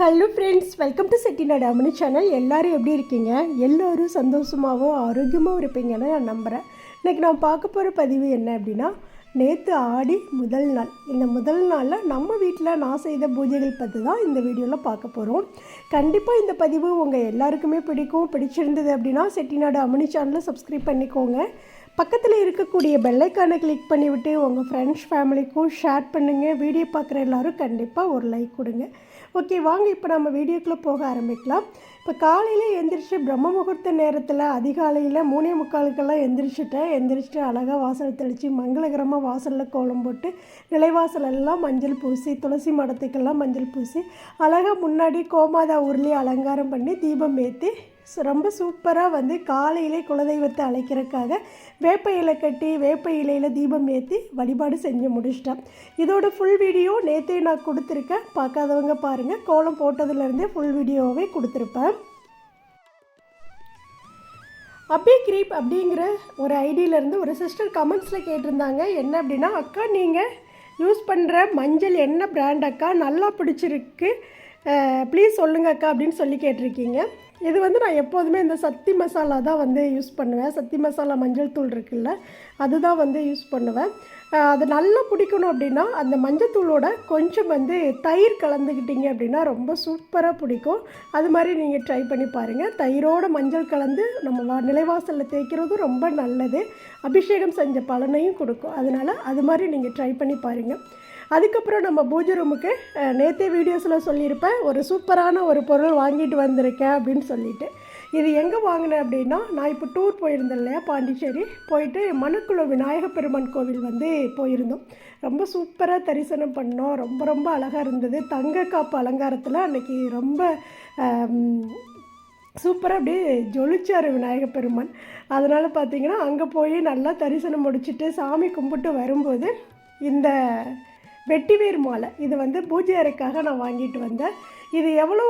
Hello friends welcome to Chettinad அம்மனு channel எல்லோரும் எப்படி இருக்கீங்க? எல்லோரும் சந்தோஷமாகவும் ஆரோக்கியமாகவும் இருப்பீங்கன்னு நான் நம்புகிறேன் இன்றைக்கி நான் பார்க்க போகிற பதிவு என்ன அப்படின்னா நேற்று ஆடி முதல் நாள். இந்த முதல் நாளில் நம்ம வீட்டில் நான் செய்த பூஜைகள் பற்றி தான் இந்த வீடியோவில் பார்க்க போகிறோம் கண்டிப்பாக இந்த பதிவு உங்கள் எல்லாருக்குமே பிடிக்கும். பிடிச்சிருந்தது அப்படின்னா செட்டிநாடு அம்மனி சேனலை சப்ஸ்கிரைப் பண்ணிக்கோங்க. பக்கத்தில் இருக்கக்கூடிய பெல்லைக்கானை கிளிக் பண்ணிவிட்டு உங்கள் ஃப்ரெண்ட்ஸ் ஃபேமிலிக்கும் ஷேர் பண்ணுங்கள் வீடியோ பார்க்குற எல்லாரும் கண்டிப்பாக ஒரு லைக் கொடுங்க. ஓகே வாங்க இப்போ நம்ம வீடியோக்குள்ளே போக ஆரம்பிக்கலாம். இப்போ காலையில் எந்திரிச்சு பிரம்ம முகூர்த்த நேரத்தில் அதிகாலையில் மூணே முக்காலுக்கெல்லாம் எந்திரிச்சிட்டேன் எந்திரிச்சிட்டு அழகாக வாசல் தெளித்து மங்களகரமாக வாசலில் கோலம் போட்டு நிலைவாசல் எல்லாம் மஞ்சள் பூசி துளசி மடத்துக்கெல்லாம் மஞ்சள் பூசி அழகாக முன்னாடி கோமாதா உருளி அலங்காரம் பண்ணி தீபம் ஏற்றி ரொம்ப சூப்பராக வந்து காலையிலே குலதெய்வத்தை அழைக்கிறதுக்காக வேப்ப இலை கட்டி வேப்ப இலையில் தீபம் ஏற்றி வழிபாடு செஞ்சு முடிச்சிட்டேன். இதோட ஃபுல் வீடியோ நேற்றே நான் கொடுத்துருக்கேன். பார்க்காதவங்க பாருங்கள் கோலம் போட்டதுலேருந்தே ஃபுல் வீடியோவே கொடுத்துருப்பேன். அப்பி கிரீப் அப்படிங்கிற ஒரு ஐடியிலேருந்து ஒரு சிஸ்டர் கமெண்ட்ஸில் கேட்டிருந்தாங்க. என்ன அப்படின்னா அக்கா நீங்கள் யூஸ் பண்ணுற மஞ்சள் என்ன பிராண்ட் அக்கா? நல்லா பிடிச்சிருக்கு. ப்ளீஸ் சொல்லுங்க அக்கா அப்படின்னு சொல்லி கேட்டிருக்கீங்க. இது வந்து நான் எப்போதுமே இந்த சக்தி மசாலா தான் வந்து யூஸ் பண்ணுவேன். சக்தி மசாலா மஞ்சள் தூள் இருக்குல்ல அதுதான் வந்து யூஸ் பண்ணுவேன். அது நல்லா பிடிக்கணும் அப்படின்னா அந்த மஞ்சள் தூளோட கொஞ்சம் வந்து தயிர் கலந்துக்கிட்டீங்க அப்படின்னா ரொம்ப சூப்பராக பிடிக்கும். அது மாதிரி நீங்கள் ட்ரை பண்ணி பாருங்கள் தயிரோட மஞ்சள் கலந்து நம்ம வா நிலைவாசலில் தேய்க்கிறதும் ரொம்ப நல்லது. அபிஷேகம் செஞ்ச பலனையும் கொடுக்கும். அதனால் அது மாதிரி நீங்கள் ட்ரை பண்ணி பாருங்கள் அதுக்கப்புறம் நம்ம பூஜை ரூமுக்கு நேற்றே வீடியோஸில் சொல்லியிருப்பேன் ஒரு சூப்பரான ஒரு பொருள் வாங்கிட்டு வந்திருக்கேன் அப்படின்னு சொல்லிட்டு. இது எங்கே வாங்கினேன் அப்படின்னா நான் இப்போ டூர் போயிருந்தேன் இல்லையா பாண்டிச்சேரி. போயிட்டு மணக்குள விநாயக பெருமான் கோவில் வந்து போயிருந்தோம். ரொம்ப சூப்பராக தரிசனம் பண்ணோம். ரொம்ப ரொம்ப அழகாக இருந்தது. தங்க காப்பு அலங்காரத்தில் அன்றைக்கி ரொம்ப சூப்பராக அப்படியே ஜொலிச்சார் விநாயக பெருமான். அதனால் பார்த்தீங்கன்னா அங்கே போய் நல்லா தரிசனம் முடிச்சுட்டு சாமி கும்பிட்டு வரும்போது இந்த வெட்டிவேர் மாலை. இது வந்து பூஜை அறைக்காக நான் வாங்கிட்டு வந்தேன். இது எவ்வளோ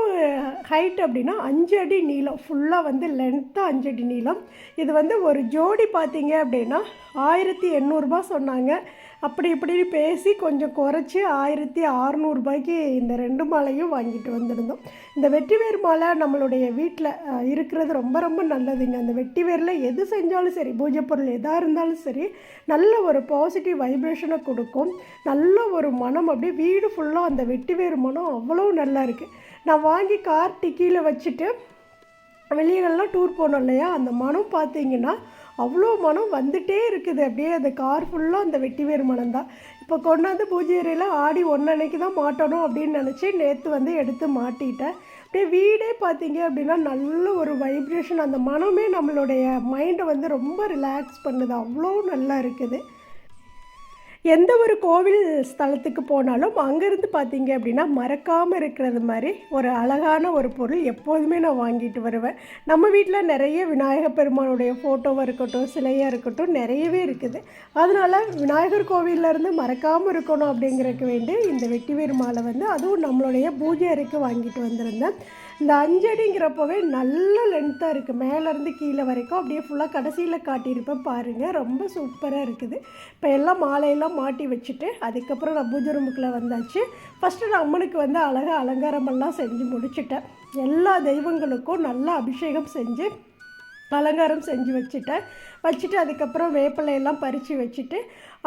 ஹைட் அப்படின்னா அஞ்சு அடி நீளம். ஃபுல்லாக வந்து லென்த்தாக அஞ்சு அடி நீளம். இது வந்து ஒரு ஜோடி பார்த்தீங்க அப்படின்னா ஆயிரத்தி எண்ணூறுபா சொன்னாங்க. அப்படி இப்படின்னு பேசி கொஞ்சம் குறைச்சி ஆயிரத்தி அறநூறுபாய்க்கு இந்த ரெண்டு மாலையும் வாங்கிட்டு வந்திருந்தோம். இந்த வெட்டிவேர் மாலை நம்மளுடைய வீட்டில் இருக்கிறது ரொம்ப ரொம்ப நல்லதுங்க. அந்த வெட்டிவேரில் எது செஞ்சாலும் சரி பூஜை பொருள் எதாக இருந்தாலும் சரி நல்ல ஒரு பாசிட்டிவ் வைப்ரேஷனை கொடுக்கும். நல்ல ஒரு மனம் அப்படியே வீடு ஃபுல்லாக அந்த வெட்டிவேர் மனம் அவ்வளோ நல்லா இருக்குது நான் வாங்கி கார் டிக்கியில் வச்சுட்டு வெளியிலலாம் டூர் போனோம் இல்லையா? அந்த மனம் பார்த்தீங்கன்னா அவ்வளோ மனம் வந்துட்டே இருக்குது. அப்படியே அந்த கார் ஃபுல்லாக அந்த வெட்டிவேர் மனம் தான். இப்போ கொண்டாந்து பூஜை அறையில் ஆடி ஒன்றன்னைக்கு தான் மாட்டணும் அப்படின்னு நினச்சி நேற்று வந்து எடுத்து மாட்டிட்டேன். அப்படியே வீடே பார்த்தீங்க அப்படின்னா நல்ல ஒரு வைப்ரேஷன் அந்த மனமே நம்மளுடைய மைண்டை வந்து ரொம்ப ரிலாக்ஸ் பண்ணுது. அவ்வளோ நல்லா இருக்குது. எந்த ஒரு கோவில் ஸ்தலத்துக்கு போனாலும் அங்கேருந்து பார்த்தீங்க அப்படின்னா மறக்காமல் இருக்கிறது மாதிரி ஒரு அழகான ஒரு பொருள் எப்போதுமே நான் வாங்கிட்டு வருவேன். நம்ம வீட்டில் நிறைய விநாயகர் பெருமானுடைய ஃபோட்டோவாக இருக்கட்டும் சிலையாக இருக்கட்டும் நிறையவே இருக்குது. அதனால் விநாயகர் கோவிலேருந்து மறக்காமல் இருக்கணும் அப்படிங்கிறதுக்கு வேண்டி இந்த வெட்டி மாலை வந்து அதுவும் நம்மளுடைய பூஜை அறைக்கு வாங்கிட்டு வந்திருந்தேன். இந்த அஞ்சடிங்கிறப்பவே நல்ல லென்த்தாக இருக்குது மேலேருந்து கீழே வரைக்கும் அப்படியே ஃபுல்லாக கடைசியில் காட்டியிருப்பேன் பாருங்கள் ரொம்ப சூப்பராக இருக்குது. இப்போ எல்லாம் மாலையெல்லாம் மாட்டி வச்சுட்டு அதுக்கப்புறம் நான் பூஜை ரூமுக்குள்ளே வந்தாச்சு. ஃபஸ்ட்டு நான் அம்மனுக்கு வந்து அழகாக அலங்காரமெல்லாம் செஞ்சு முடிச்சுட்டேன். எல்லா தெய்வங்களுக்கும் நல்லா அபிஷேகம் செஞ்சு அலங்காரம் செஞ்சு வச்சுட்டேன். வச்சுட்டு அதுக்கப்புறம் வேப்பிலையெல்லாம் பறித்து வச்சுட்டு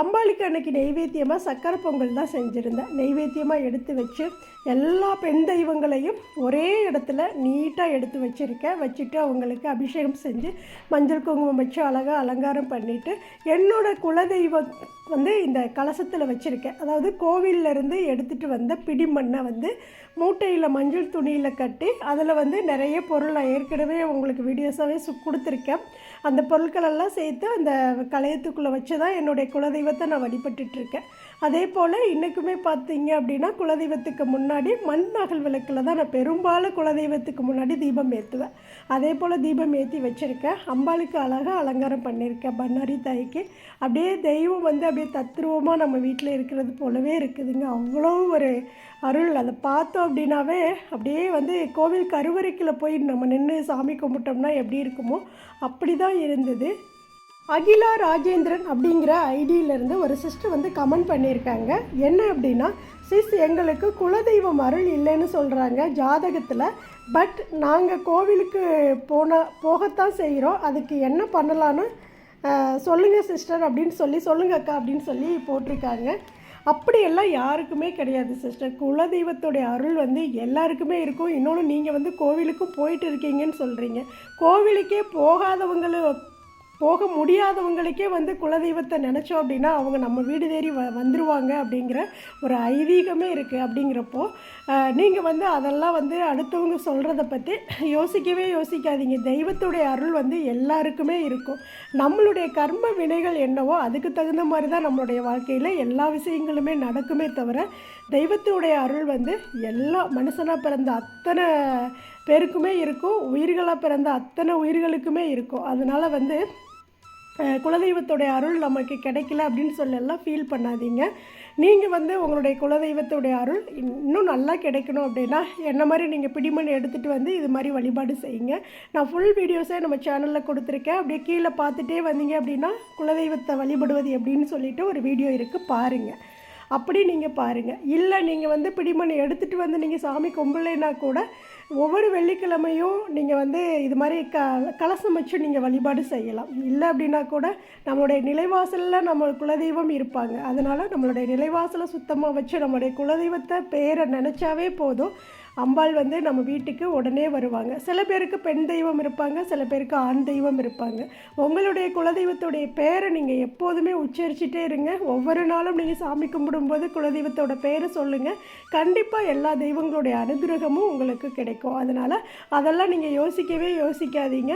அம்பாளுக்கு அன்னைக்கு நெய்வேத்தியமாக சக்கரை பொங்கல் தான் செஞ்சுருந்தேன். நெய்வேத்தியமாக எடுத்து வச்சு எல்லா பெண் தெய்வங்களையும் ஒரே இடத்துல நீட்டாக எடுத்து வச்சுருக்கேன். வச்சுட்டு அவங்களுக்கு அபிஷேகம் செஞ்சு மஞ்சள் குங்குமம் வச்சு அழகாக அலங்காரம் பண்ணிவிட்டு என்னோட குலதெய்வம் வந்து இந்த கலசத்தில் வச்சுருக்கேன். அதாவது கோவில்ல இருந்து எடுத்துகிட்டு வந்த பிடிமண்ணை வந்து மூட்டையில் மஞ்சள் துணியில் கட்டி அதில் வந்து நிறைய பொருள் நான் ஏற்கனவே உங்களுக்கு வீடியோஸாகவே சு கொடுத்துருக்கேன். அந்த பொருட்களெல்லாம் சேர்த்து அந்த கலையத்துக்குள்ளே வச்சு தான் என்னுடைய குலதெய்வத்தை நான் வழிபட்டுட்ருக்கேன் அதே போல் இன்றைக்குமே பார்த்தீங்க அப்படின்னா குலதெய்வத்துக்கு முன்னாடி மண் நகல் விளக்கில் தான் நான் பெரும்பாலும் குலதெய்வத்துக்கு முன்னாடி தீபம் ஏற்றுவேன் அதே போல் தீபம் ஏற்றி வச்சுருக்கேன். அம்பாளுக்கு அழகாக அலங்காரம் பண்ணியிருக்கேன் பண்ணாரி தாய்க்கு. அப்படியே தெய்வம் வந்து அப்படியே தத்ரூபமாக நம்ம வீட்டில் இருக்கிறது போலவே இருக்குதுங்க. அவ்வளோ ஒரு அருள். அதை பார்த்தோம் அப்படின்னாவே அப்படியே வந்து கோவில் கருவறைக்கில் போய் நம்ம நின்று சாமி கும்பிட்டோம்னா எப்படி இருக்குமோ அப்படி தான் இருந்தது. அகிலா ராஜேந்திரன் அப்படிங்கிற ஐடியிலேருந்து ஒரு சிஸ்டர் வந்து கமெண்ட் பண்ணியிருக்காங்க. என்ன அப்படின்னா சிஸ் எங்களுக்கு குலதெய்வம் அருள் இல்லைன்னு சொல்கிறாங்க ஜாதகத்தில். பட் நாங்கள் கோவிலுக்கு போனால் போகத்தான் செய்கிறோம் அதுக்கு என்ன பண்ணலான்னு சொல்லுங்கள் சிஸ்டர் அப்படின்னு சொல்லி சொல்லுங்க அக்கா அப்படின்னு சொல்லி போட்டிருக்காங்க. அப்படியெல்லாம் யாருக்குமே கிடையாது சிஸ்டர். குலதெய்வத்துடைய அருள் வந்து எல்லாருக்குமே இருக்கும். இன்னொன்று நீங்கள் வந்து கோவிலுக்கும் போயிட்டு இருக்கீங்கன்னு சொல்கிறீங்க கோவிலுக்கே போகாதவங்கள போக முடியாதவங்களுக்கே வந்து குலதெய்வத்தை நினச்சோம் அப்படின்னா அவங்க நம்ம வீடு தேடி வ வந்துருவாங்க அப்படிங்கிற ஒரு ஐதீகமே இருக்குது அப்படிங்கிறப்போ நீங்கள் வந்து அதெல்லாம் வந்து அடுத்தவங்க சொல்கிறத பற்றி யோசிக்கவே யோசிக்காதீங்க. தெய்வத்துடைய அருள் வந்து எல்லாருக்குமே இருக்கும். நம்மளுடைய கர்ம வினைகள் என்னவோ அதுக்கு தகுந்த மாதிரி தான் நம்மளுடைய வாழ்க்கையில் எல்லா விஷயங்களுமே நடக்குமே தவிர தெய்வத்துடைய அருள் வந்து எல்லா மனுஷனாக பிறந்த அத்தனை பேருக்குமே இருக்கும். உயிர்களாக பிறந்த அத்தனை உயிர்களுக்குமே இருக்கும். அதனால் வந்து குலதெய்வத்துடைய அருள் நமக்கு கிடைக்கல அப்படின்னு சொல்லலாம் ஃபீல் பண்ணாதீங்க. நீங்கள் வந்து உங்களுடைய குலதெய்வத்துடைய அருள் இன்னும் நல்லா கிடைக்கணும் அப்படின்னா என்ன மாதிரி நீங்கள் பிடிமணி எடுத்துகிட்டு வந்து இது மாதிரி வழிபாடு செய்யுங்க. நான் ஃபுல் வீடியோஸே நம்ம சேனலில் கொடுத்துருக்கேன். அப்படியே கீழே பார்த்துட்டே வந்தீங்க அப்படின்னா குலதெய்வத்தை வழிபடுவது எப்படின்னு சொல்லிட்டு ஒரு வீடியோ இருக்குது பாருங்கள் அப்படி நீங்கள் பாருங்கள் இல்லை நீங்கள் வந்து பிடிமணி எடுத்துகிட்டு வந்து நீங்கள் சாமி கும்பலைன்னா கூட ஒவ்வொரு வெள்ளிக்கிழமையும் நீங்கள் வந்து இது மாதிரி க கலசம் வச்சு நீங்கள் வழிபாடு செய்யலாம். இல்லை அப்படின்னா கூட நம்மளுடைய நிலைவாசலில் நம்ம குலதெய்வம் இருப்பாங்க. அதனால் நம்மளுடைய நிலைவாசலை சுத்தமாக வச்சு நம்மளுடைய குலதெய்வத்தை பேரை நினச்சாவே போதும். அம்பாள் வந்து நம்ம வீட்டுக்கு உடனே வருவாங்க. சில பேருக்கு பெண் தெய்வம் இருப்பாங்க சில பேருக்கு ஆண் தெய்வம் இருப்பாங்க. உங்களுடைய குலதெய்வத்துடைய பேரை நீங்கள் எப்போதுமே உச்சரிச்சுட்டே இருங்க. ஒவ்வொரு நாளும் நீங்கள் சாமி கும்பிடும்போது குலதெய்வத்தோட பேரை சொல்லுங்கள் கண்டிப்பாக எல்லா தெய்வங்களுடைய அனுகிரகமும் உங்களுக்கு கிடைக்கும். அதனால் அதெல்லாம் நீங்கள் யோசிக்கவே யோசிக்காதீங்க.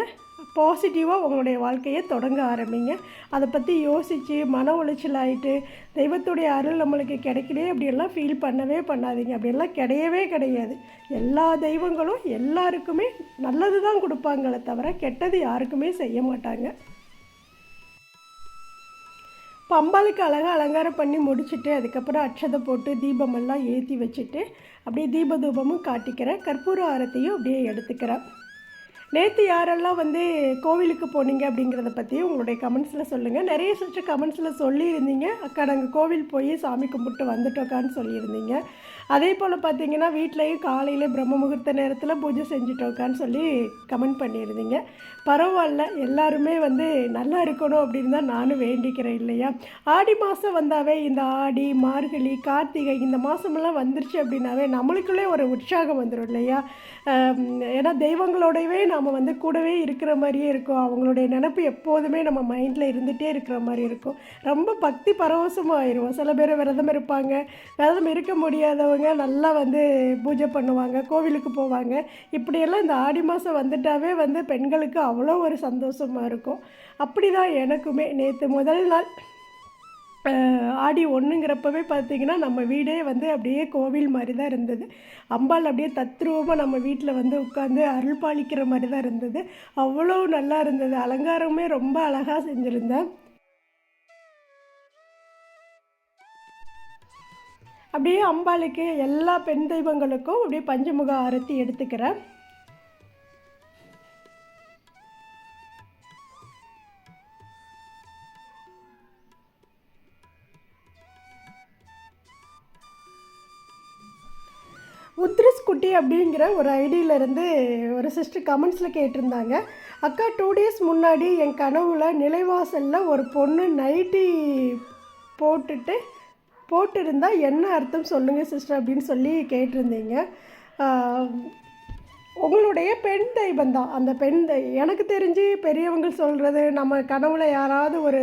பாசிட்டிவாக உங்களுடைய வாழ்க்கையை தொடங்க ஆரம்பிங்க. அதை பற்றி யோசித்து மன உளைச்சல் ஆகிட்டு தெய்வத்துடைய அருள் நம்மளுக்கு கிடைக்கலையே அப்படியெல்லாம் ஃபீல் பண்ணவே பண்ணாதீங்க. அப்படியெல்லாம் கிடையவே கிடையாது. எல்லா தெய்வங்களும் எல்லாருக்குமே நல்லது தான் கொடுப்பாங்களே தவிர கெட்டது யாருக்குமே செய்ய மாட்டாங்க. பம்பாளுக்கு அழகாக அலங்காரம் பண்ணி முடிச்சுட்டு அதுக்கப்புறம் அட்சதை போட்டு தீபமெல்லாம் ஏற்றி வச்சுட்டு அப்படியே தீப தூபமும் காட்டிக்கிறேன். கற்பூர ஆரத்தையும் அப்படியே எடுத்துக்கிறேன். நேற்று யாரெல்லாம் வந்து கோவிலுக்கு போனீங்க அப்படிங்கிறத பற்றி உங்களுடைய கமெண்ட்ஸில் சொல்லுங்கள் நிறைய சிஸ்டர் கமெண்ட்ஸில் சொல்லியிருந்தீங்க. அக்கா நாங்கள் கோவில் போய் சாமி கும்பிட்டு வந்துட்டோக்கான்னு சொல்லியிருந்தீங்க. அதே போல் பார்த்தீங்கன்னா வீட்லேயும் காலையில் பிரம்ம முகூர்த்த நேரத்தில் பூஜை செஞ்சுட்டோக்கான்னு சொல்லி கமெண்ட் பண்ணியிருந்தீங்க. பரவாயில்ல எல்லாருமே வந்து நல்லா இருக்கணும் அப்படின்னு தான் நானும் வேண்டிக்கிறேன் இல்லையா? ஆடி மாதம் வந்தாவே இந்த ஆடி மார்கழி கார்த்திகை இந்த மாதமெல்லாம் வந்துருச்சு அப்படின்னாவே நம்மளுக்குள்ளே ஒரு உற்சாகம் வந்துடும் இல்லையா? ஏன்னா தெய்வங்களோடவே நாம் வந்து கூடவே இருக்கிற மாதிரியே இருக்கும். அவங்களுடைய நினப்பு எப்போதுமே நம்ம மைண்டில் இருந்துகிட்டே இருக்கிற மாதிரி இருக்கும். ரொம்ப பக்தி பரவசமாக ஆயிடுவோம் சில பேர் விரதம் இருப்பாங்க. விரதம் இருக்க முடியாதவங்க நல்லா வந்து பூஜை பண்ணுவாங்க கோவிலுக்கு போவாங்க. இப்படியெல்லாம் இந்த ஆடி மாதம் வந்துட்டாவே வந்து பெண்களுக்கு அவ்வளோ ஒரு சந்தோஷமாக இருக்கும். அப்படி தான் எனக்குமே. நேற்று முதல் நாள் ஆடி ஒன்றுங்கிறப்பவே பார்த்தீங்கன்னா நம்ம வீடே வந்து அப்படியே கோவில் மாதிரி தான் இருந்தது. அம்பாள் அப்படியே தத்ரூபமாக நம்ம வீட்டில் வந்து உட்காந்து அருள் பாலிக்கிற மாதிரி தான் இருந்தது. அவ்வளோ நல்லா இருந்தது. அலங்காரமே ரொம்ப அழகாக செஞ்சுருந்தேன். அப்படியே அம்பாளுக்கு எல்லா பெண் தெய்வங்களுக்கும் அப்படியே பஞ்சமுக ஆரத்தி எடுத்துக்கிறேன். உத்ரிஸ் குட்டி அப்படிங்கிற ஒரு ஐடியிலேருந்து ஒரு சிஸ்டர் கமெண்ட்ஸில் கேட்டிருந்தாங்க. அக்கா டூ டேஸ் முன்னாடி என் கனவுல நிலைவாசலில் ஒரு பொண்ணு நைட்டி போட்டுட்டு போட்டிருந்தால் என்ன அர்த்தம் சொல்லுங்கள் சிஸ்டர் அப்படின்னு சொல்லி கேட்டிருந்தீங்க. உங்களுடைய பெண் தெய்வம் தான். அந்த பெண் தெய் எனக்கு தெரிஞ்சு பெரியவங்க சொல்கிறது நம்ம கனவுல யாராவது ஒரு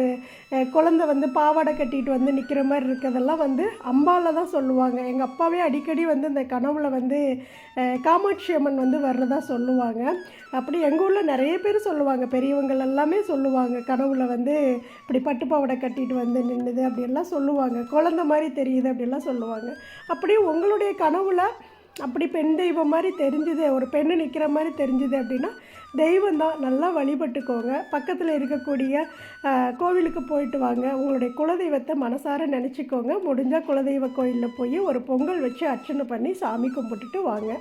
குழந்தை வந்து பாவாடை கட்டிட்டு வந்து நிற்கிற மாதிரி இருக்கிறதெல்லாம் வந்து அம்பாவில் தான் சொல்லுவாங்க. எங்கள் அப்பாவே அடிக்கடி வந்து இந்த கனவுல வந்து காமாட்சி அம்மன் வந்து வர்றதா சொல்லுவாங்க. அப்படி எங்கள் ஊரில் நிறைய பேர் சொல்லுவாங்க. பெரியவங்கள் எல்லாமே சொல்லுவாங்க. கனவுல வந்து இப்படி பட்டு பாவாடை கட்டிட்டு வந்து நின்றுது அப்படியெல்லாம் சொல்லுவாங்க. குழந்த மாதிரி தெரியுது அப்படியெல்லாம் சொல்லுவாங்க. அப்படியே உங்களுடைய கனவுல அப்படி பெண் தெய்வம் மாதிரி தெரிஞ்சுது ஒரு பெண்ணு நிற்கிற மாதிரி தெரிஞ்சுது அப்படின்னா தெய்வம் தான். நல்லா வழிபட்டுக்கோங்க. பக்கத்தில் இருக்கக்கூடிய கோவிலுக்கு போயிட்டு வாங்க. உங்களுடைய குலதெய்வத்தை மனசார நினச்சிக்கோங்க. முடிஞ்சால் குலதெய்வ கோயிலில் போய் ஒரு பொங்கல் வச்சு அர்ச்சனை பண்ணி சாமி கும்பிட்டுட்டு வாங்க.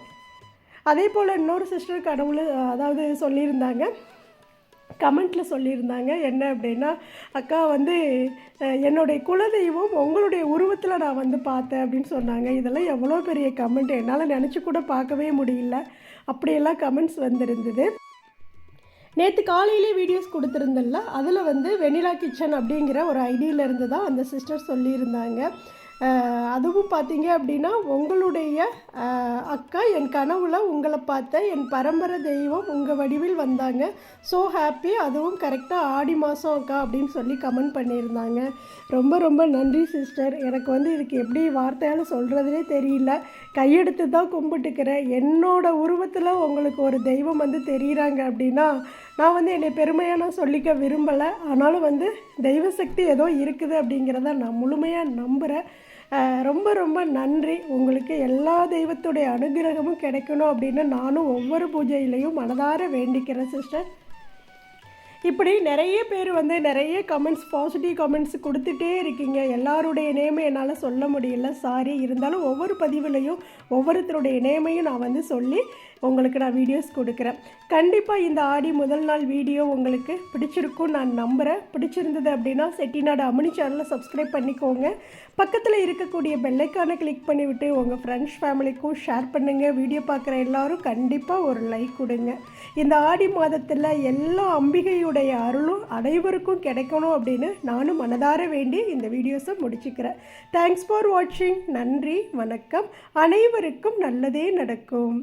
அதே போல் இன்னொரு சிஸ்டர் கடவுள் அதாவது சொல்லியிருந்தாங்க. கமெண்ட்டில் சொல்லியிருந்தாங்க. என்ன அப்படின்னா அக்கா வந்து என்னுடைய குலதெய்வம் உங்களுடைய உருவத்தில் நான் வந்து பார்த்தேன் அப்படின்னு சொன்னாங்க. இதெல்லாம் எவ்வளோ பெரிய கமெண்ட். என்னால் நினச்சி கூட பார்க்கவே முடியல. அப்படியெல்லாம் கமெண்ட்ஸ் வந்திருந்தது. நேற்று காலையிலே வீடியோஸ் கொடுத்துருந்தேன்ல அதில் வந்து வெனிலா கிச்சன் அப்படிங்கிற ஒரு ஐடியில இருந்து தான் அந்த சிஸ்டர் சொல்லியிருந்தாங்க. அதுவும் பார்த்தீங்க அப்படின்னா உங்களுடைய அக்கா என் கனவுல உங்களை பார்த்த என் பரம்பரை தெய்வம் உங்கள் வடிவில் வந்தாங்க. ஸோ ஹாப்பி அதுவும் கரெக்டாக ஆடி மாதம் அக்கா அப்படின்னு சொல்லி கமெண்ட் பண்ணியிருந்தாங்க. ரொம்ப ரொம்ப நன்றி சிஸ்டர் எனக்கு வந்து இதுக்கு எப்படி வார்த்தையால் சொல்கிறதுனே தெரியல. கையெடுத்து தான் கும்பிட்டுக்கிறேன். என்னோடய உருவத்தில் உங்களுக்கு ஒரு தெய்வம் வந்து தெரிகிறாங்க அப்படின்னா நான் வந்து என்னை பெருமையாக நான் சொல்லிக்க விரும்பலை. ஆனாலும் வந்து தெய்வ சக்தி ஏதோ இருக்குது அப்படிங்கிறத நான் முழுமையாக நம்புகிறேன் ரொம்ப ரொம்ப நன்றி. உங்களுக்கு எல்லா தெய்வத்துடைய அனுகிரகமும் கிடைக்கணும் அப்படின்னு நானும் ஒவ்வொரு பூஜையிலையும் மனதார வேண்டிக்கிறேன் சிஸ்டர். இப்படி நிறைய பேர் வந்து நிறைய கமெண்ட்ஸ் பாசிட்டிவ் கமெண்ட்ஸ் கொடுத்துட்டே இருக்கீங்க. எல்லாருடைய நேமை என்னால் சொல்ல முடியல. சாரி இருந்தாலும் ஒவ்வொரு பதிவுலையும் ஒவ்வொருத்தருடைய நேமையும் நான் வந்து சொல்லி உங்களுக்கு நான் வீடியோஸ் கொடுக்குறேன். கண்டிப்பாக இந்த ஆடி முதல் நாள் வீடியோ உங்களுக்கு பிடிச்சிருக்கும் நான் நம்புகிறேன் பிடிச்சிருந்தது அப்படின்னா செட்டிநாடு அமினி சேனலை சப்ஸ்கிரைப் பண்ணிக்கோங்க. பக்கத்தில் இருக்கக்கூடிய பெல்லைக்கானை கிளிக் பண்ணிவிட்டு உங்கள் ஃப்ரெண்ட்ஸ் ஃபேமிலிக்கும் ஷேர் பண்ணுங்கள் வீடியோ பார்க்குற எல்லாரும் கண்டிப்பாக ஒரு லைக் கொடுங்க. இந்த ஆடி மாதத்தில் எல்லா அம்பிகையுடைய அருளும் அனைவருக்கும் கிடைக்கணும் அப்படின்னு நானும் மனதார வேண்டி இந்த வீடியோஸை முடிச்சுக்கிறேன். தேங்க்ஸ் ஃபார் வாட்சிங் நன்றி வணக்கம். அனைவருக்கும் நல்லதே நடக்கும்.